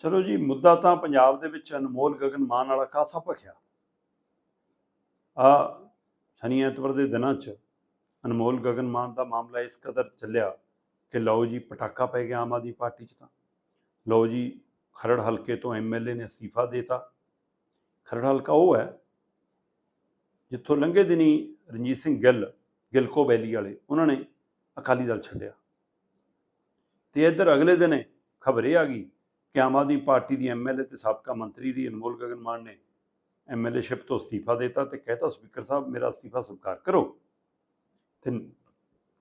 ਚਲੋ ਜੀ, ਮੁੱਦਾ ਤਾਂ ਪੰਜਾਬ ਦੇ ਵਿੱਚ ਅਨਮੋਲ ਗਗਨ ਮਾਨ ਵਾਲਾ ਕਾਸਾ ਭਖਿਆ। ਆ ਸ਼ਨੀ ਐਤਵਾਰ ਦੇ ਦਿਨਾਂ 'ਚ ਅਨਮੋਲ ਗਗਨ ਮਾਨ ਦਾ ਮਾਮਲਾ ਇਸ ਕਦਰ ਚੱਲਿਆ ਕਿ ਲਓ ਜੀ, ਪਟਾਕਾ ਪੈ ਗਿਆ ਆਮ ਆਦਮੀ ਪਾਰਟੀ 'ਚ ਤਾਂ। ਲਓ ਜੀ, ਖਰੜ ਹਲਕੇ ਤੋਂ ਐਮਐਲਏ ਨੇ ਅਸਤੀਫਾ ਦੇਤਾ। ਖਰੜ ਹਲਕਾ ਉਹ ਹੈ ਜਿੱਥੋਂ ਲੰਘੇ ਦਿਨੀ ਰਣਜੀਤ ਸਿੰਘ ਗਿੱਲ, ਗਿਲਕੋ ਵੈਲੀ ਵਾਲੇ, ਉਹਨਾਂ ਨੇ ਅਕਾਲੀ ਦਲ ਛੱਡਿਆ। ਤੇ ਇੱਧਰ ਅਗਲੇ ਦਿਨ ਖਬਰ ਇਹ ਆ ਗਈ ਕਿ ਆਮ ਆਦਮੀ ਪਾਰਟੀ ਦੀ ਐਮਐਲਏ ਤੇ ਸਾਬਕਾ ਮੰਤਰੀ ਦੀ ਅਨਮੋਲ ਗਗਨ ਮਾਨ ਨੇ ਐਮਐਲਏਸ਼ਿਪ ਤੋਂ ਅਸਤੀਫਾ ਦਿੱਤਾ ਤੇ ਕਹਿਤਾ, ਸਪੀਕਰ ਸਾਹਿਬ, ਮੇਰਾ ਅਸਤੀਫਾ ਸਵੀਕਾਰ ਕਰੋ। ਤੇ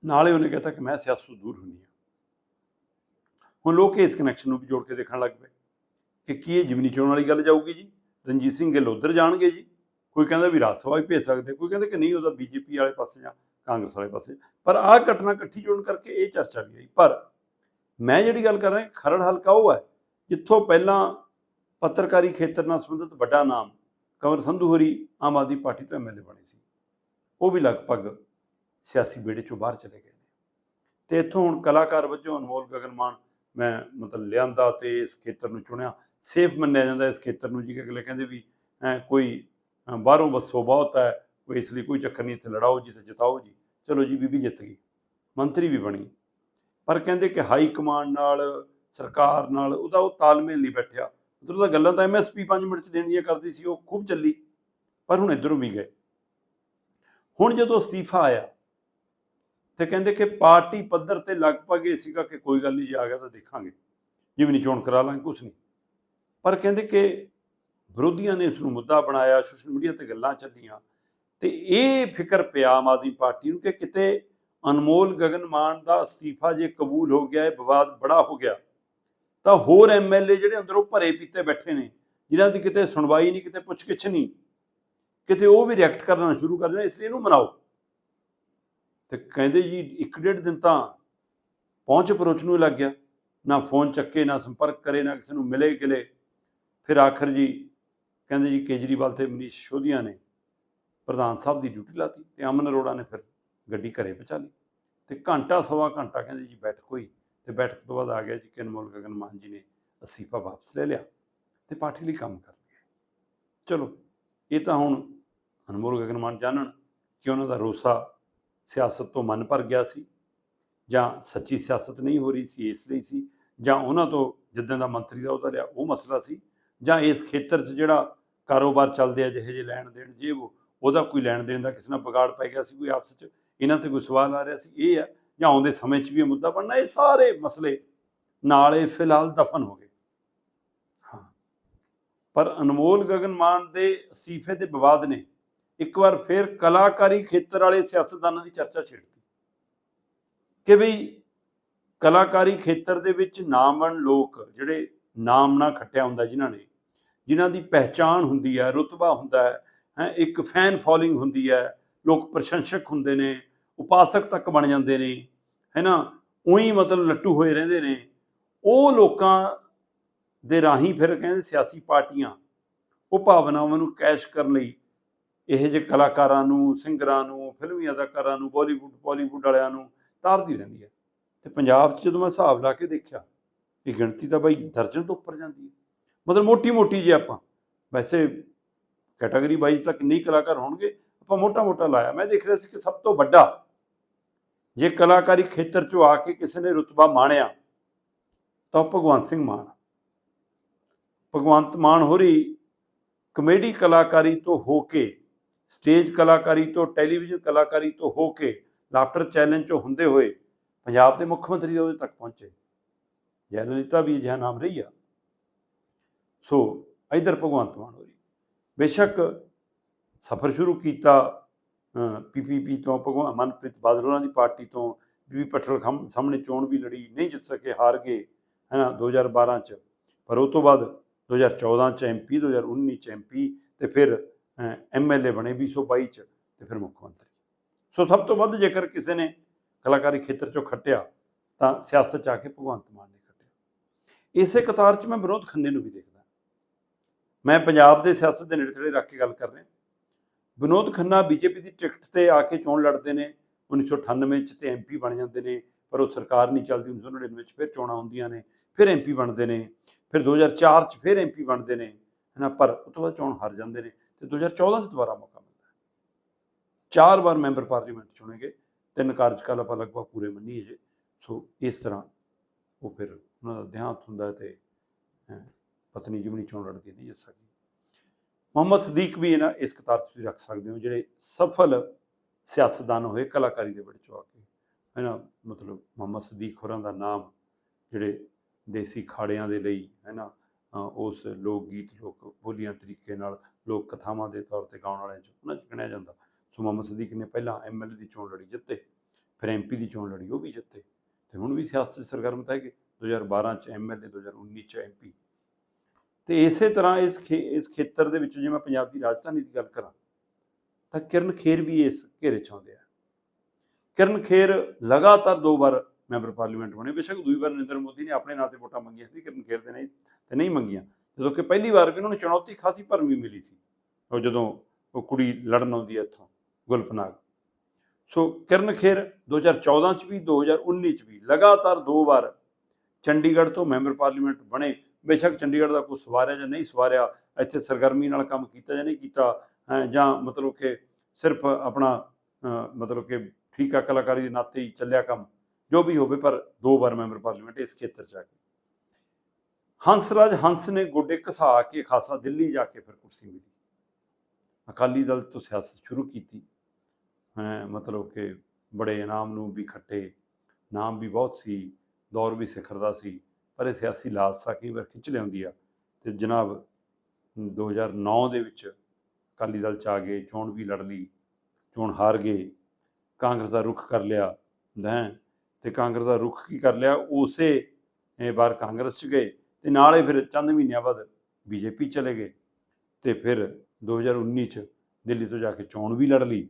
ਨਾਲੇ ਉਹਨੇ ਕਹਿਤਾ ਕਿ ਮੈਂ ਸਿਆਸਤ ਤੋਂ ਦੂਰ ਹੁੰਦੀ ਹਾਂ। ਹੁਣ ਲੋਕ ਇਸ ਕਨੈਕਸ਼ਨ ਨੂੰ ਵੀ ਜੋੜ ਕੇ ਦੇਖਣ ਲੱਗ ਪਏ ਕਿ ਕੀ ਇਹ ਜਿਮਨੀ ਚੋਣ ਵਾਲੀ ਗੱਲ ਜਾਊਗੀ ਜੀ? ਰਣਜੀਤ ਸਿੰਘ ਗਿੱਲ ਉੱਧਰ ਜਾਣਗੇ ਜੀ? ਕੋਈ ਕਹਿੰਦਾ ਵੀ ਰਾਜ ਸਭਾ ਵੀ ਭੇਜ ਸਕਦੇ, ਕੋਈ ਕਹਿੰਦਾ ਕਿ ਨਹੀਂ, ਉਹਦਾ ਬੀਜੇਪੀ ਵਾਲੇ ਪਾਸੇ ਜਾਂ ਕਾਂਗਰਸ ਵਾਲੇ ਪਾਸੇ। ਪਰ ਆਹ ਘਟਨਾ ਇਕੱਠੀ ਜੋੜਨ ਕਰਕੇ ਇਹ ਚਰਚਾ ਵੀ ਆਈ। ਪਰ ਮੈਂ ਜਿਹੜੀ ਗੱਲ ਕਰ ਰਿਹਾ, ਖਰੜ ਹਲਕਾ ਉਹ ਹੈ ਜਿੱਥੋਂ ਪਹਿਲਾਂ ਪੱਤਰਕਾਰੀ ਖੇਤਰ ਨਾਲ ਸੰਬੰਧਿਤ ਵੱਡਾ ਨਾਮ ਕੰਵਰ ਸੰਧੂ ਹੋਰੀ ਆਮ ਆਦਮੀ ਪਾਰਟੀ ਤੋਂ ਐਮਐਲਏ ਬਣੇ ਸੀ। ਉਹ ਵੀ ਲਗਭਗ ਸਿਆਸੀ ਬੇੜੇ ਚੋਂ ਬਾਹਰ ਚਲੇ ਗਏ ਨੇ। ਤੇ ਇੱਥੋਂ ਹੁਣ ਕਲਾਕਾਰ ਵਜੋਂ ਅਨਮੋਲ ਗਗਨ ਮਾਨ ਮੈਂ ਮਤਲਬ ਲਿਆਂਦਾ ਤੇ ਇਸ ਖੇਤਰ ਨੂੰ ਚੁਣਿਆ। ਸੇਫ ਮੰਨਿਆ ਜਾਂਦਾ ਇਸ ਖੇਤਰ ਨੂੰ ਜੀ ਅਗਲੇ ਕਹਿੰਦੇ ਵੀ, ਐਂ ਕੋਈ ਬਾਹਰੋਂ ਵਸੋ ਬਹੁਤ ਹੈ, ਕੋਈ ਇਸ ਲਈ ਕੋਈ ਚੱਕਰ ਨਹੀਂ, ਇੱਥੇ ਲੜਾਓ ਜੀ ਤੇ ਜਿਤਾਓ ਜੀ। ਚਲੋ ਜੀ, ਬੀਬੀ ਜਿੱਤ ਗਈ। ਮੰਤਰੀ ਵੀ ਬਣੀ। ਪਰ ਕਹਿੰਦੇ ਕਿ ਹਾਈ ਕਮਾਂਡ ਨਾਲ ਸਰਕਾਰ ਨਾਲ, ਉਹਦਾ ਉਹ ਤਾਲਮੇਲ ਨਹੀਂ ਬੈਠਿਆ। ਉਧਰੋਂ ਤਾਂ ਗੱਲਾਂ ਤਾਂ ਐਮਐਸਪੀ 5 ਮਿੰਟ ਚ ਦੇਣ ਦੀਆਂ ਕਰਦੀ ਸੀ, ਉਹ ਖੂਬ ਚੱਲੀ, ਪਰ ਹੁਣ ਇਧਰੋਂ ਵੀ ਗਏ। ਹੁਣ ਜਦੋਂ ਅਸਤੀਫਾ ਆਇਆ, ਤੇ ਕਹਿੰਦੇ ਕਿ ਪਾਰਟੀ ਪੱਧਰ ਤੇ ਲਗਭਗ ਇਹ ਸੀਗਾ ਕਿ ਕੋਈ ਗੱਲ ਨਹੀਂ, ਜੇ ਆ ਗਿਆ ਤਾਂ ਦੇਖਾਂਗੇ। ਜਿਵੇਂ ਨਹੀਂ ਚੋਣ ਕਰਾ ਲਾਂਗੇ, ਕੁਛ ਨਹੀਂ। ਪਰ ਕਹਿੰਦੇ ਕਿ ਵਿਰੋਧੀਆਂ ਨੇ ਇਸ ਨੂੰ ਮੁੱਦਾ ਬਣਾਇਆ, ਸੋਸ਼ਲ ਮੀਡੀਆ ਤੇ ਗੱਲਾਂ ਚੱਲੀਆਂ, ਤੇ ਇਹ ਫਿਕਰ ਪਿਆ ਆਮ ਆਦਮੀ ਪਾਰਟੀ ਨੂੰ ਕਿ ਕਿਤੇ ਅਨਮੋਲ ਗਗਨ ਮਾਨ ਦਾ ਅਸਤੀਫਾ ਜੇ ਕਬੂਲ ਹੋ ਗਿਆ, ਇਹ ਵਿਵਾਦ ਬੜਾ ਹੋ ਗਿਆ। ਤਾਂ ਹੋਰ ਐਮਐਲਏ ਜਿਹੜੇ ਅੰਦਰੋਂ ਭਰੇ ਪੀਤੇ ਬੈਠੇ ਨੇ, ਜਿਨ੍ਹਾਂ ਦੀ ਕਿਤੇ ਸੁਣਵਾਈ ਨਹੀਂ, ਕਿਤੇ ਪੁੱਛ-ਗਿੱਛ ਨਹੀਂ, ਕਿਤੇ ਉਹ ਵੀ ਰਿਐਕਟ ਕਰਨਾ ਸ਼ੁਰੂ ਕਰ ਦੇਣਾ, ਇਸ ਲਈ ਇਹਨੂੰ ਮਨਾਓ। ਤੇ ਕਹਿੰਦੇ ਜੀ, ਇੱਕ ਡੇਢ ਦਿਨ ਤਾਂ ਪਹੁੰਚ ਪਰੋਚ ਨੂੰ ਲੱਗ ਗਿਆ। ਨਾ ਫੋਨ ਚੱਕੇ, ਨਾ ਸੰਪਰਕ ਕਰੇ, ਨਾ ਕਿਸੇ ਨੂੰ ਮਿਲੇ ਗਿਲੇ। ਫਿਰ ਆਖਰ ਜੀ ਕਹਿੰਦੇ ਜੀ, ਕੇਜਰੀਵਾਲ ਤੇ ਮਨੀਸ਼ ਸੋਧੀਆਂ ਨੇ, ਪ੍ਰਧਾਨ ਸਾਹਿਬ ਦੀ ਡਿਊਟੀ ਲਾਤੀ ਤੇ ਅਮਨ ਅਰੋੜਾ ਨੇ ਫਿਰ ਗੱਡੀ ਘਰੇ ਪਹੁੰਚਾ ਲਈ। ਤੇ ਘੰਟਾ, ਸਵਾ ਘੰਟਾ ਕਹਿੰਦੇ ਜੀ ਬੈਠਕ ਹੋਈ ਤੇ ਬੈਠਕ ਤੋਂ ਬਾਅਦ ਆ ਗਿਆ ਜੀ ਕਿ ਅਨਮੋਲ ਗਗਨ ਮਾਨ ਜੀ ਨੇ ਅਸੀਫਾ ਵਾਪਸ ਲੈ ਲਿਆ ਤੇ ਪਾਰਟੀ ਲਈ ਕੰਮ ਕਰ ਲਿਆ ਚਲੋ, ਇਹ ਤਾਂ ਹੁਣ ਅਨਮੋਲ ਗਗਨ ਮਾਨ ਜਾਣਨ ਕਿ ਉਹਨਾਂ ਦਾ ਰੋਸਾ ਸਿਆਸਤ ਤੋਂ ਮਨ ਭਰ ਗਿਆ ਸੀ ਜਾਂ ਸੱਚੀ ਸਿਆਸਤ ਨਹੀਂ ਹੋ ਰਹੀ ਸੀ, ਇਸ ਲਈ ਸੀ ਜਾਂ ਉਹਨਾਂ ਤੋਂ ਜਿੱਦਾਂ ਦਾ ਮੰਤਰੀ ਦਾ ਉਹਦਾ ਲਿਆ ਉਹ ਮਸਲਾ ਸੀ ਜਾਂ ਇਸ ਖੇਤਰ 'ਚ ਜਿਹੜਾ ਕਾਰੋਬਾਰ ਚੱਲਦੇ ਆ, ਜਿਹੇ ਜਿਹੇ ਲੈਣ ਦੇਣ ਜੇ ਉਹ ਉਹਦਾ ਕੋਈ ਲੈਣ ਦੇਣ ਦਾ ਕਿਸੇ ਨਾਲ ਵਿਗਾੜ ਪੈ ਗਿਆ ਸੀ, ਕੋਈ ਆਪਸ 'ਚ ਇਹਨਾਂ ਤੇ ਕੋਈ ਸਵਾਲ ਆ ਰਿਹਾ ਸੀ, ਇਹ ਆ ਜਾਂ ਆਉਂਦੇ ਸਮੇਂ 'ਚ ਵੀ ਇਹ ਮੁੱਦਾ ਬਣਨਾ, ਇਹ ਸਾਰੇ ਮਸਲੇ ਨਾਲੇ ਫਿਲਹਾਲ ਦਫਨ ਹੋ ਗਏ। ਹਾਂ। ਪਰ ਅਨਮੋਲ ਗਗਨ ਮਾਨ ਦੇ ਅਸੀਫੇ ਦੇ ਵਿਵਾਦ ਨੇ ਇੱਕ ਵਾਰ ਫਿਰ ਕਲਾਕਾਰੀ ਖੇਤਰ ਵਾਲੇ ਸਿਆਸਤਦਾਨਾਂ ਦੀ ਚਰਚਾ ਛੇੜਤੀ ਕਿ ਵੀ ਕਲਾਕਾਰੀ ਖੇਤਰ ਦੇ ਵਿੱਚ ਨਾਮਵਰ ਲੋਕ ਜਿਹੜੇ ਨਾਮ ਨਾ ਖੱਟਿਆ ਹੁੰਦਾ ਜਿਨ੍ਹਾਂ ਨੇ, ਜਿਨ੍ਹਾਂ ਦੀ ਪਹਿਚਾਣ ਹੁੰਦੀ ਹੈ, ਰੁਤਬਾ ਹੁੰਦਾ ਹੈ ਇੱਕ ਫੈਨ ਫੋਲੋਇੰਗ ਹੁੰਦੀ ਹੈ, ਲੋਕ ਪ੍ਰਸ਼ੰਸਕ ਹੁੰਦੇ ਨੇ ਉਪਾਸਕ ਤੱਕ ਬਣ ਜਾਂਦੇ ਨੇ, ਹੈ ਨਾ? ਉਹੀ ਮਤਲਬ ਲੱਟੂ ਹੋਏ ਰਹਿੰਦੇ ਨੇ। ਉਹ ਲੋਕਾਂ ਦੇ ਰਾਹੀਂ ਫਿਰ ਕਹਿੰਦੇ ਸਿਆਸੀ ਪਾਰਟੀਆਂ ਉਹ ਭਾਵਨਾਵਾਂ ਨੂੰ ਕੈਸ਼ ਕਰਨ ਲਈ ਇਹ ਜਿਹੇ ਕਲਾਕਾਰਾਂ ਨੂੰ, ਸਿੰਗਰਾਂ ਨੂੰ ਫਿਲਮੀ ਅਦਾਕਾਰਾਂ ਨੂੰ, ਬਾਲੀਵੁੱਡ ਬਾਲੀਵੁੱਡ ਵਾਲਿਆਂ ਨੂੰ ਤਾਰਦੀ ਰਹਿੰਦੀ ਹੈ। ਤੇ ਪੰਜਾਬ 'ਚ ਜਦੋਂ ਮੈਂ ਹਿਸਾਬ ਲਾ ਕੇ ਦੇਖਿਆ, ਇਹ ਗਿਣਤੀ ਤਾਂ ਬਾਈ ਦਰਜਨ ਤੋਂ ਉੱਪਰ ਜਾਂਦੀ ਹੈ। ਮਤਲਬ ਮੋਟੀ ਮੋਟੀ ਜੇ ਆਪਾਂ, ਵੈਸੇ ਕੈਟਾਗਰੀ ਵਾਈਜ਼ ਤਾਂ ਕਿੰਨੇ ਕਲਾਕਾਰ ਹੋਣਗੇ, ਆਪਾਂ ਮੋਟਾ ਮੋਟਾ ਲਾਇਆ। ਮੈਂ ਦੇਖ ਰਿਹਾ ਸੀ ਕਿ ਸਭ ਤੋਂ ਵੱਡਾ ਜੇ ਕਲਾਕਾਰੀ ਖੇਤਰ 'ਚੋਂ ਆ ਕੇ ਕਿਸੇ ਨੇ ਰੁਤਬਾ ਮਾਣਿਆ, ਤਾਂ ਉਹ ਭਗਵੰਤ ਸਿੰਘ ਮਾਨ ਭਗਵੰਤ ਮਾਨ ਹੋਰੀ ਕਮੇਡੀ ਕਲਾਕਾਰੀ ਤੋਂ ਹੋ ਕੇ, ਸਟੇਜ ਕਲਾਕਾਰੀ ਤੋਂ, ਟੈਲੀਵਿਜ਼ਨ ਕਲਾਕਾਰੀ ਤੋਂ ਹੋ ਕੇ ਲਾਫਟਰ ਚੈਲੰਜ 'ਚੋਂ ਹੁੰਦੇ ਹੋਏ, ਪੰਜਾਬ ਦੇ ਮੁੱਖ ਮੰਤਰੀ ਦੇ ਉਹਦੇ ਤੱਕ ਪਹੁੰਚੇ। ਜੈ ਵੀ ਅਜਿਹਾ ਨਾਮ ਰਹੀ ਆ। ਸੋ, ਇਧਰ ਭਗਵੰਤ ਮਾਨ ਹੋਰੀ, ਬੇਸ਼ੱਕ ਸਫ਼ਰ ਸ਼ੁਰੂ ਕੀਤਾ ਪੀਪੀਪੀ ਤੋਂ, ਭਗਵਾਨ ਮਨਪ੍ਰੀਤ ਬਾਦਲ ਉਹਨਾਂ ਦੀ ਪਾਰਟੀ ਤੋਂ ਬੀਬੀ ਪਟਲ ਖਮ- ਸਾਹਮਣੇ ਚੋਣ ਵੀ ਲੜੀ, ਨਹੀਂ ਜਿੱਤ ਸਕੇ, ਹਾਰ ਗਏ ਹੈ ਨਾ 2012 ਚ। ਪਰ ਉਹ ਤੋਂ ਬਾਅਦ 2014 ਚ ਐਮਪੀ 2019 ਚ ਐਮਪੀ ਤੇ ਫਿਰ ਐਮਐਲਏ ਬਣੇ 2022 ਚ ਤੇ ਫਿਰ ਮੁੱਖ ਮੰਤਰੀ। ਸੋ ਸਭ ਤੋਂ ਵੱਧ ਜੇਕਰ ਕਿਸੇ ਨੇ ਕਲਾਕਾਰੀ ਖੇਤਰ ਚੋਂ ਖੱਟਿਆ, ਤਾਂ ਸਿਆਸਤ ਚ ਆ ਕੇ ਭਗਵੰਤ ਮਾਨ ਨੇ ਖੱਟਿਆ। ਇਸੇ ਕਤਾਰ ਚ ਮੈਂ ਵਿਨੋਦ ਖੰਨੇ ਨੂੰ ਵੀ ਦੇਖਦਾ। ਮੈਂ ਪੰਜਾਬ ਦੇ ਸਿਆਸਤ ਦੇ ਨੇੜੇ ਤੇੜੇ ਰੱਖ ਕੇ ਗੱਲ ਕਰ ਰਿਹਾ। ਵਿਨੋਦ ਖੰਨਾ ਬੀਜੇਪੀ ਦੀ ਟਿਕਟ ਤੇ ਆ ਕੇ ਚੋਣ ਲੜਦੇ ਨੇ 1998 ਚ ਤੇ ਐਮਪੀ ਬਣ ਜਾਂਦੇ ਨੇ ਪਰ ਉਹ ਸਰਕਾਰ ਨਹੀਂ ਚੱਲਦੀ 1999 ਚ ਫਿਰ ਚੋਣਾਂ ਹੁੰਦੀਆਂ ਨੇ ਫਿਰ ਐਮਪੀ ਬਣਦੇ ਨੇ ਫਿਰ 2004 ਚ ਫਿਰ ਐਮਪੀ ਬਣਦੇ ਨੇ ਹਨਾ ਪਰ ਉਸ ਤੋਂ ਬਾਅਦ ਚੋਣ ਹਾਰ ਜਾਂਦੇ ਨੇ ਤੇ 2014 ਚ ਦੁਬਾਰਾ ਮੌਕਾ ਮਿਲਦਾ ਹੈ। ਚਾਰ ਵਾਰ ਮੈਂਬਰ ਪਾਰਲੀਮੈਂਟ ਚੁਣੇ ਗਏ ਤਿੰਨ ਕਾਰਜਕਾਲ ਆਪਾਂ ਲਗਭਗ ਪੂਰੇ ਮੰਨੀਏ ਜੇ ਸੋ ਇਸ ਤਰ੍ਹਾਂ ਉਹ ਫਿਰ ਉਹਨਾਂ ਦਾ ਦੇਹਾਂਤ ਹੁੰਦਾ ਹੈ ਤੇ ਅਹ, ਪਤਨੀ ਜਿਮਣੀ ਚੋਣ ਲੜਦੀ ਨਹੀਂ ਜਿੱਤ ਮੁਹੰਮਦ ਸਦੀਕ ਵੀ ਇਹਨਾਂ ਇਸ ਕਤਾਰ 'ਚ ਤੁਸੀਂ ਰੱਖ ਸਕਦੇ ਹੋ, ਜਿਹੜੇ ਸਫਲ ਸਿਆਸਤਦਾਨ ਹੋਏ ਕਲਾਕਾਰੀ ਦੇ ਵਿੱਚ ਆ ਕੇ। ਹੈ ਨਾ, ਮਤਲਬ ਮੁਹੰਮਦ ਸਦੀਕ ਹੋਰਾਂ ਦਾ ਨਾਮ ਜਿਹੜੇ ਦੇਸੀ ਖਾੜਿਆਂ ਦੇ ਲਈ, ਹੈ ਨਾ ਉਸ ਲੋਕ ਗੀਤ ਲੋਕ ਬੋਲੀਆਂ ਤਰੀਕੇ ਨਾਲ, ਲੋਕ ਕਥਾਵਾਂ ਦੇ ਤੌਰ ਤੇ ਗਾਉਣ ਵਾਲਿਆਂ 'ਚ ਉਹਨਾਂ 'ਚ ਗਿਣਿਆ ਜਾਂਦਾ। ਸੋ ਮੁਹੰਮਦ ਸਦੀਕ ਨੇ ਪਹਿਲਾਂ ਐਮਐਲਏ ਦੀ ਚੋਣ ਲੜੀ ਜਿੱਤੇ, ਫਿਰ ਐਮਪੀ ਦੀ ਚੋਣ ਲੜੀ ਉਹ ਵੀ ਜਿੱਤੇ। ਤੇ ਹੁਣ ਵੀ ਸਿਆਸਤ ਸਰਗਰਮ ਤਾਂ ਹੈਗੇ। 2012 ਚ ਐਮਐਲਏ 2019 ਚ ਐਮਪੀ ਤੇ ਇਸੇ ਤਰ੍ਹਾਂ ਇਸ ਖੇ- ਇਸ ਖੇਤਰ ਦੇ ਵਿੱਚ ਜੇ ਮੈਂ ਪੰਜਾਬ ਦੀ ਰਾਜਧਾਨੀ ਦੀ ਗੱਲ ਕਰਾਂ, ਤਾਂ ਕਿਰਨ ਖੇਰ ਵੀ ਇਸ ਘੇਰੇ 'ਚ ਆਉਂਦੇ ਆ। ਕਿਰਨ ਖੇਰ ਲਗਾਤਾਰ ਦੋ ਵਾਰ ਮੈਂਬਰ ਪਾਰਲੀਮੈਂਟ ਬਣੇ, ਬੇਸ਼ੱਕ ਦੂਈ ਵਾਰ ਨਰਿੰਦਰ ਮੋਦੀ ਨੇ ਆਪਣੇ ਨਾਂ ਤੇ ਵੋਟਾਂ ਮੰਗੀਆਂ ਸੀ, ਕਿਰਨ ਖੇਰ ਦੇ ਨਹੀਂ, ਤੇ ਨਹੀਂ ਮੰਗੀਆਂ। ਜਦੋਂ ਕਿ ਪਹਿਲੀ ਵਾਰ ਵੀ ਉਹਨਾਂ ਨੂੰ ਚੁਣੌਤੀ ਖਾਸੀ ਭਰਵੀਂ ਮਿਲੀ ਸੀ, ਉਹ ਜਦੋਂ ਉਹ ਕੁੜੀ ਲੜਨ ਆਉਂਦੀ ਹੈ ਇੱਥੋਂ, ਗੁਲਪਨਾਗ। ਸੋ ਕਿਰਨ ਖੇਰ 2014 ਚ ਵੀ 2019 ਚ ਵੀ ਲਗਾਤਾਰ ਦੋ ਵਾਰ ਚੰਡੀਗੜ੍ਹ ਤੋਂ ਮੈਂਬਰ ਪਾਰਲੀਮੈਂਟ ਬਣੇ ਬੇਸ਼ੱਕ ਚੰਡੀਗੜ੍ਹ ਦਾ ਕੋਈ ਸਵਾਰਿਆ ਜਾਂ ਨਹੀਂ ਸਵਾਰਿਆ, ਇੱਥੇ ਸਰਗਰਮੀ ਨਾਲ ਕੰਮ ਕੀਤਾ ਜਾਂ ਨਹੀਂ ਕੀਤਾ ਅਹ ਜਾਂ ਮਤਲਬ ਕਿ ਸਿਰਫ ਆਪਣਾ ਮਤਲਬ ਕਿ ਠੀਕ ਆ ਕਲਾਕਾਰੀ ਦੇ ਨਾਤੇ ਹੀ ਚੱਲਿਆ ਕੰਮ, ਜੋ ਵੀ ਹੋਵੇ, ਪਰ ਦੋ ਵਾਰ ਮੈਂਬਰ ਪਾਰਲੀਮੈਂਟ ਇਸ ਖੇਤਰ ਚ ਆ ਕੇ ਹੰਸਰਾਜ ਹੰਸ ਨੇ ਗੋਡੇ ਘਸਾ ਕੇ, ਖਾਸਾ ਦਿੱਲੀ ਜਾ ਕੇ ਫਿਰ ਕੁਰਸੀ ਮਿਲੀ। ਅਕਾਲੀ ਦਲ ਤੋਂ ਸਿਆਸਤ ਸ਼ੁਰੂ ਕੀਤੀ। ਹੈ, ਮਤਲਬ ਕਿ ਬੜੇ ਇਨਾਮ ਨੂੰ ਵੀ ਖੱਟੇ, ਨਾਮ ਵੀ ਬਹੁਤ ਸੀ, ਦੌਰ ਵੀ ਸਿਖਰ ਦਾ ਸੀ। ਪਰ ਇਹ ਸਿਆਸੀ ਲਾਲਸਾ ਕਈ ਵਾਰ ਖਿੱਚ ਲਿਆਉਂਦੀ ਆ। ਤੇ ਜਨਾਬ 2009 ਦੇ ਵਿੱਚ ਅਕਾਲੀ ਦਲ ਚ ਆ ਗਏ, ਚੋਣ ਵੀ ਲੜ ਲਈ, ਚੋਣ ਹਾਰ ਗਏ, ਕਾਂਗਰਸ ਦਾ ਰੁਖ ਕਰ ਲਿਆ, ਹੈ, ਤੇ ਕਾਂਗਰਸ ਦਾ ਰੁਖ ਕੀ ਕਰ ਲਿਆ? ਉਸੇ ਇਹ ਵਾਰ ਕਾਂਗਰਸ ਚ ਗਏ ਤੇ ਨਾਲੇ ਫਿਰ ਚੰਦ ਮਹੀਨਿਆਂ ਬਾਅਦ ਬੀਜੇਪੀ ਚਲੇ ਗਏ। ਤੇ ਫਿਰ 2019 ਚ ਦਿੱਲੀ ਤੋਂ ਜਾ ਕੇ ਚੋਣ ਵੀ ਲੜ ਲਈ,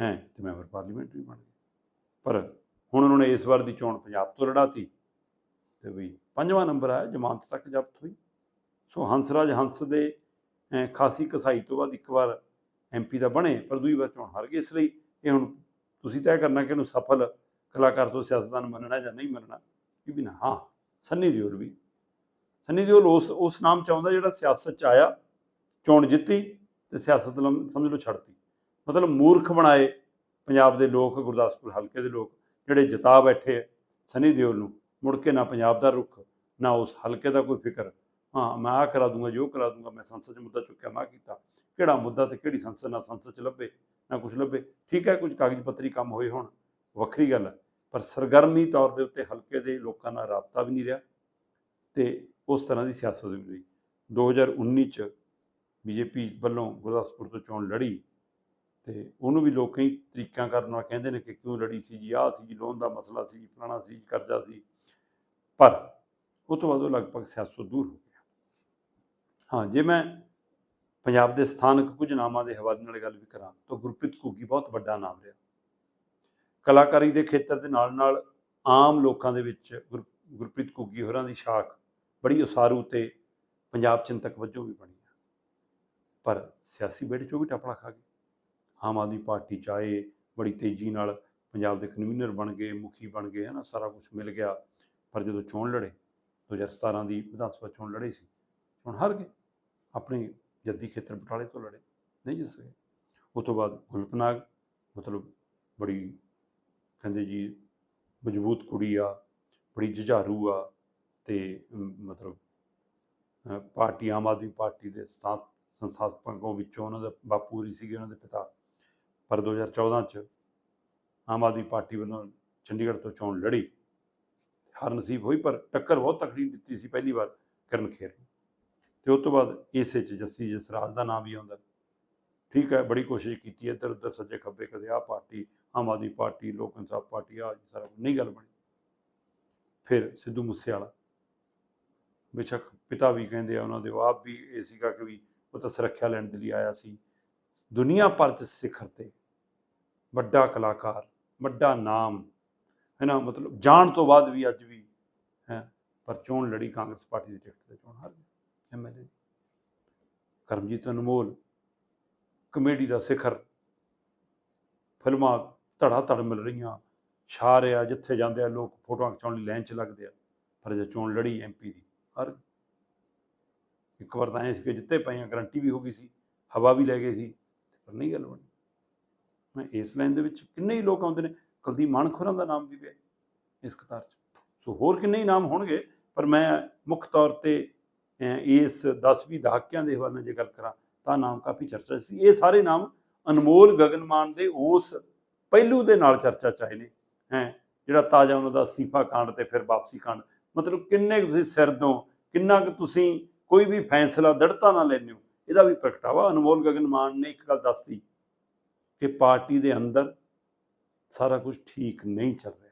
ਹੈ, ਤੇ ਮੈਂਬਰ ਪਾਰਲੀਮੈਂਟ ਵੀ ਬਣ ਗਏ। ਪਰ ਹੁਣ ਉਹਨਾਂ ਨੇ ਇਸ ਵਾਰ ਦੀ ਚੋਣ ਪੰਜਾਬ ਤੋਂ ਲੜਾਤੀ। ਤੇ ਵੀ ਪੰਜਵਾਂ ਨੰਬਰ ਆਇਆ, ਜ਼ਮਾਨਤ ਤੱਕ ਜ਼ਬਤ ਹੋਈ। ਸੋ ਹੰਸਰਾਜ ਹੰਸ ਦੇ ਖਾਸੀ ਕਸਾਈ ਤੋਂ ਬਾਅਦ ਇੱਕ ਵਾਰ ਐਮਪੀ ਦਾ ਬਣੇ, ਪਰ ਦੂਜੀ ਵਾਰ ਚੋਣ ਹਾਰ ਗਏ। ਇਸ ਲਈ ਇਹ ਹੁਣ ਤੁਸੀਂ ਤੈਅ ਕਰਨਾ ਕਿ ਇਹਨੂੰ ਸਫਲ ਕਲਾਕਾਰ ਤੋਂ ਸਿਆਸਤਦਾਨ ਮੰਨਣਾ ਜਾਂ ਨਹੀਂ ਮੰਨਣਾ, ਇਹ ਵੀ ਨਾ। ਹਾਂ, ਸੰਨੀ ਦਿਓਲ ਵੀ। ਸੰਨੀ ਦਿਓਲ ਉਸ ਉਸ ਨਾਮ ਚ ਆਉਂਦਾ ਜਿਹੜਾ ਸਿਆਸਤ ਚ ਆਇਆ, ਚੋਣ ਜਿੱਤੀ ਤੇ ਸਿਆਸਤ ਲਮ- ਸਮਝ ਲਓ ਛੱਡਤੀ। ਮਤਲਬ ਮੂਰਖ ਬਣਾਏ ਪੰਜਾਬ ਦੇ ਲੋਕ, ਗੁਰਦਾਸਪੁਰ ਹਲਕੇ ਦੇ ਲੋਕ, ਜਿਹੜੇ ਜਿਤਾ ਬੈਠੇ ਸੰਨੀ ਦਿਓਲ ਨੂੰ। ਮੁੜ ਕੇ ਨਾ ਪੰਜਾਬ ਦਾ ਰੁਖ, ਨਾ ਉਸ ਹਲਕੇ ਦਾ ਕੋਈ ਫਿਕਰ। ਹਾਂ, ਮੈਂ ਆ ਕਰਾ ਦੂੰਗਾ ਜੋ ਕਰਾ ਦੂੰਗਾ, ਮੈਂ ਸੰਸਦ 'ਚ ਮੁੱਦਾ ਚੁੱਕਿਆ, ਮੈਂ ਕੀਤਾ। ਕਿਹੜਾ ਮੁੱਦਾ ਤੇ ਕਿਹੜੀ ਸੰਸਦ, ਨਾ ਸੰਸਦ 'ਚ ਲੱਭੇ, ਨਾ ਕੁਝ ਲੱਭੇ। ਠੀਕ ਹੈ, ਕੁਝ ਕਾਗਜ਼ ਪੱਤਰੀ ਕੰਮ ਹੋਏ ਹੋਣ, ਵੱਖਰੀ ਗੱਲ ਹੈ, ਪਰ ਸਰਗਰਮੀ ਤੌਰ ਦੇ ਉੱਤੇ ਹਲਕੇ ਦੇ ਲੋਕਾਂ ਨਾਲ ਰਾਬਤਾ ਵੀ ਨਹੀਂ ਰਿਹਾ ਤੇ ਉਸ ਤਰ੍ਹਾਂ ਦੀ ਸਿਆਸਤ ਵੀ ਨਹੀਂ 2019 ਚ ਬੀਜੇਪੀ ਵੱਲੋਂ ਗੁਰਦਾਸਪੁਰ ਤੋਂ ਚੋਣ ਲੜੀ। ਤੇ ਉਹਨੂੰ ਵੀ ਲੋਕ ਕਈ ਤਰੀਕਿਆਂ ਕਰਨ ਨਾਲ ਕਹਿੰਦੇ ਨੇ ਕਿ ਕਿਉਂ ਲੜੀ ਸੀ ਜੀ, ਆਹ ਸੀ ਜੀ ਲੋਨ ਦਾ ਮਸਲਾ ਸੀ ਜੀ ਫਲਾਣਾ ਸੀ ਜੀ ਕਰਜ਼ਾ ਸੀ। ਪਰ ਉਹ ਤੋਂ ਬਾਅਦ ਉਹ ਲਗਭਗ ਸਿਆਸਤ ਤੋਂ ਦੂਰ ਹੋ ਗਿਆ। ਹਾਂ, ਜੇ ਮੈਂ ਪੰਜਾਬ ਦੇ ਸਥਾਨਕ ਕੁਝ ਨਾਮਾਂ ਦੇ ਹਵਾਲੇ ਨਾਲ ਗੱਲ ਵੀ ਕਰਾਂ ਤਾਂ ਗੁਰਪ੍ਰੀਤ ਘੁੱਗੀ ਬਹੁਤ ਵੱਡਾ ਨਾਮ ਰਿਹਾ। ਕਲਾਕਾਰੀ ਦੇ ਖੇਤਰ ਦੇ ਨਾਲ ਨਾਲ ਆਮ ਲੋਕਾਂ ਦੇ ਵਿੱਚ ਗੁਰ- ਗੁਰਪ੍ਰੀਤ ਘੁੱਗੀ ਹੋਰਾਂ ਦੀ ਸ਼ਾਖ ਬੜੀ ਉਸਾਰੂ ਤੇ ਪੰਜਾਬ ਚਿੰਤਕ ਵਜੋਂ ਵੀ ਬਣੀ ਪਰ ਸਿਆਸੀ ਬੇੜੇ ਚੋਂ ਵੀ ਟਪਲਾ ਖਾ ਗਏ। ਆਮ ਆਦਮੀ ਪਾਰਟੀ ਚ ਆਏ, ਬੜੀ ਤੇਜ਼ੀ ਨਾਲ ਪੰਜਾਬ ਦੇ ਕਨਵੀਨਰ ਬਣ ਗਏ, ਮੁਖੀ ਬਣ ਗਏ ਹੈ ਨਾ ਸਾਰਾ ਕੁਝ ਮਿਲ ਗਿਆ। ਪਰ ਜਦੋਂ ਚੋਣ ਲੜੇ 2017 ਦੀ ਵਿਧਾਨ ਸਭਾ ਚੋਣ ਲੜੇ ਸੀ ਹੁਣ ਹਾਰ ਗਏ। ਆਪਣੇ ਜੱਦੀ ਖੇਤਰ ਬਟਾਲੇ ਤੋਂ ਲੜੇ, ਨਹੀਂ ਜਿੱਤ ਸਕੇ। ਉਸ ਤੋਂ ਬਾਅਦ ਗੁਲਪਨਾਗ, ਮਤਲਬ ਬੜੀ ਕਹਿੰਦੇ ਜੀ, ਮਜ਼ਬੂਤ ਕੁੜੀ ਆ, ਬੜੀ ਜੁਝਾਰੂ ਆ ਤੇ ਮਤਲਬ ਪਾਰਟੀ, ਆਮ ਆਦਮੀ ਪਾਰਟੀ ਦੇ ਸਥਾ- ਸੰਸਥਾਪਕਾਂ ਵਿੱਚੋਂ ਉਹਨਾਂ ਦਾ ਬਾਪੂ ਹੀ ਸੀਗੇ, ਉਹਨਾਂ ਦੇ ਪਿਤਾ। ਪਰ 2014 ਚ ਆਮ ਆਦਮੀ ਪਾਰਟੀ ਵੱਲੋਂ ਚੰਡੀਗੜ੍ਹ ਤੋਂ ਚੋਣ ਲੜੀ। ਹਰ ਨਸੀਬ ਹੋਈ ਪਰ ਟੱਕਰ ਬਹੁਤ ਤਕੜੀ ਦਿੱਤੀ ਸੀ ਪਹਿਲੀ ਵਾਰ ਕਰਨ ਖੇਰ ਨੂੰ। ਤੇ ਉਸ ਤੋਂ ਬਾਅਦ ਇਸੇ ਚ ਜੱਸੀ ਜਸਰਾਜ ਦਾ ਨਾਮ ਵੀ ਆਉਂਦਾ। ਠੀਕ ਹੈ ਬੜੀ ਕੋਸ਼ਿਸ਼ ਕੀਤੀ ਹੈ ਇੱਧਰ ਉੱਧਰ ਸੱਜੇ ਖੱਬੇ ਕਦੇ ਆਹ ਪਾਰਟੀ ਆਮ ਆਦਮੀ ਪਾਰਟੀ ਲੋਕ ਇਨਸਾਫ ਪਾਰਟੀ ਆ ਸਾਰਾ ਕੁਛ, ਨਹੀਂ ਗੱਲ ਬਣੀ। ਫਿਰ ਸਿੱਧੂ ਮੂਸੇਵਾਲਾ। ਬੇਸ਼ੱਕ ਪਿਤਾ ਵੀ ਕਹਿੰਦੇ ਆ ਉਹਨਾਂ ਦੇ ਆਪ ਵੀ ਇਹ ਸੀਗਾ ਕਿ ਵੀ ਉਹ ਤਾਂ ਸੁਰੱਖਿਆ ਲੈਣ ਦੇ ਲਈ ਆਇਆ ਸੀ। ਦੁਨੀਆ ਭਰ ਚ ਸਿਖਰ ਤੇ ਵੱਡਾ ਕਲਾਕਾਰ, ਵੱਡਾ ਨਾਮ ਹੈ ਨਾ ਮਤਲਬ ਜਾਣ ਤੋਂ ਬਾਅਦ ਵੀ ਅੱਜ ਵੀ, ਹੈ, ਪਰ ਚੋਣ ਲੜੀ ਕਾਂਗਰਸ ਪਾਰਟੀ ਦੀ ਟਿਕਟ ਤੇ ਚੋਣ ਹਾਰ ਗਈ ਐਮਐਲਏ ਕਰਮਜੀਤ ਅਨਮੋਲ, ਕਮੇਡੀ ਦਾ ਸਿਖਰ, ਫਿਲਮਾਂ ਧੜਾ ਧੜ ਮਿਲ ਰਹੀਆਂ, ਛਾ ਰਿਹਾ, ਜਿੱਥੇ ਜਾਂਦੇ ਆ ਲੋਕ ਫੋਟੋਆਂ ਖਿਚਾਉਣ ਲਈ ਲਾਈਨ 'ਚ ਲੱਗਦੇ ਆ, ਪਰ ਜੇ ਚੋਣ ਲੜੀ ਐਮਪੀ ਦੀ ਹਰ ਇੱਕ ਵਾਰ ਤਾਂ ਐਂ ਸੀ ਕਿ ਜਿੱਤੇ ਪਏ ਆ, ਗਰੰਟੀ ਵੀ ਹੋ ਗਈ ਸੀ, ਹਵਾ ਵੀ ਲੈ ਗਏ ਸੀ, ਪਰ ਨਹੀਂ ਗੱਲ ਬਣੀ। ਮੈਂ ਇਸ ਲਾਈਨ ਦੇ ਵਿੱਚ ਕਿੰਨੇ ਹੀ ਲੋਕ ਆਉਂਦੇ ਨੇ, ਕੁਲਦੀਪ ਮਾਨਖੁਰਾਂ ਦਾ ਨਾਮ ਵੀ ਪਿਆ ਇਸ ਕਤਾਰ 'ਚ। ਸੋ ਹੋਰ ਕਿੰਨੇ ਹੀ ਨਾਮ ਹੋਣਗੇ, ਪਰ ਮੈਂ ਮੁੱਖ ਤੌਰ ਤੇ ਇਸ 10ਵੀਂ ਦਹਾਕਿਆਂ ਦੇ ਹਵਾਲੇ ਨਾਲ ਜੇ ਗੱਲ ਕਰਾਂ, ਤਾਂ ਨਾਮ ਕਾਫੀ ਚਰਚਾ 'ਚ ਸੀ। ਇਹ ਸਾਰੇ ਨਾਮ ਅਨਮੋਲ ਗਗਨਮਾਨ ਦੇ ਉਸ ਪਹਿਲੂ ਦੇ ਨਾਲ ਚਰਚਾ ਚ ਆਏ ਨੇ, ਹੈ, ਜਿਹੜਾ ਤਾਜਾ ਉਹਨਾਂ ਦਾ ਅਸਤੀਫਾ ਕਾਂਡ ਤੇ ਫਿਰ ਵਾਪਸੀ ਕਾਂਡ। ਮਤਲਬ ਕਿੰਨੇ ਕੁ ਤੁਸੀਂ ਸਿਰ ਦੋ ਕਿੰਨਾ ਕੁ ਤੁਸੀਂ ਕੋਈ ਵੀ ਫੈਸਲਾ ਦੜਤਾ ਨਾ ਲੈਂਦੇ ਹੋ, ਇਹਦਾ ਵੀ ਪ੍ਰਗਟਾਵਾ ਅਨਮੋਲ ਗਗਨਮਾਨ ਨੇ ਇੱਕ ਗੱਲ ਦੱਸੀ ਕਿ ਪਾਰਟੀ ਦੇ ਅੰਦਰ ਸਾਰਾ ਕੁਝ ਠੀਕ ਨਹੀਂ ਚੱਲ ਰਿਹਾ।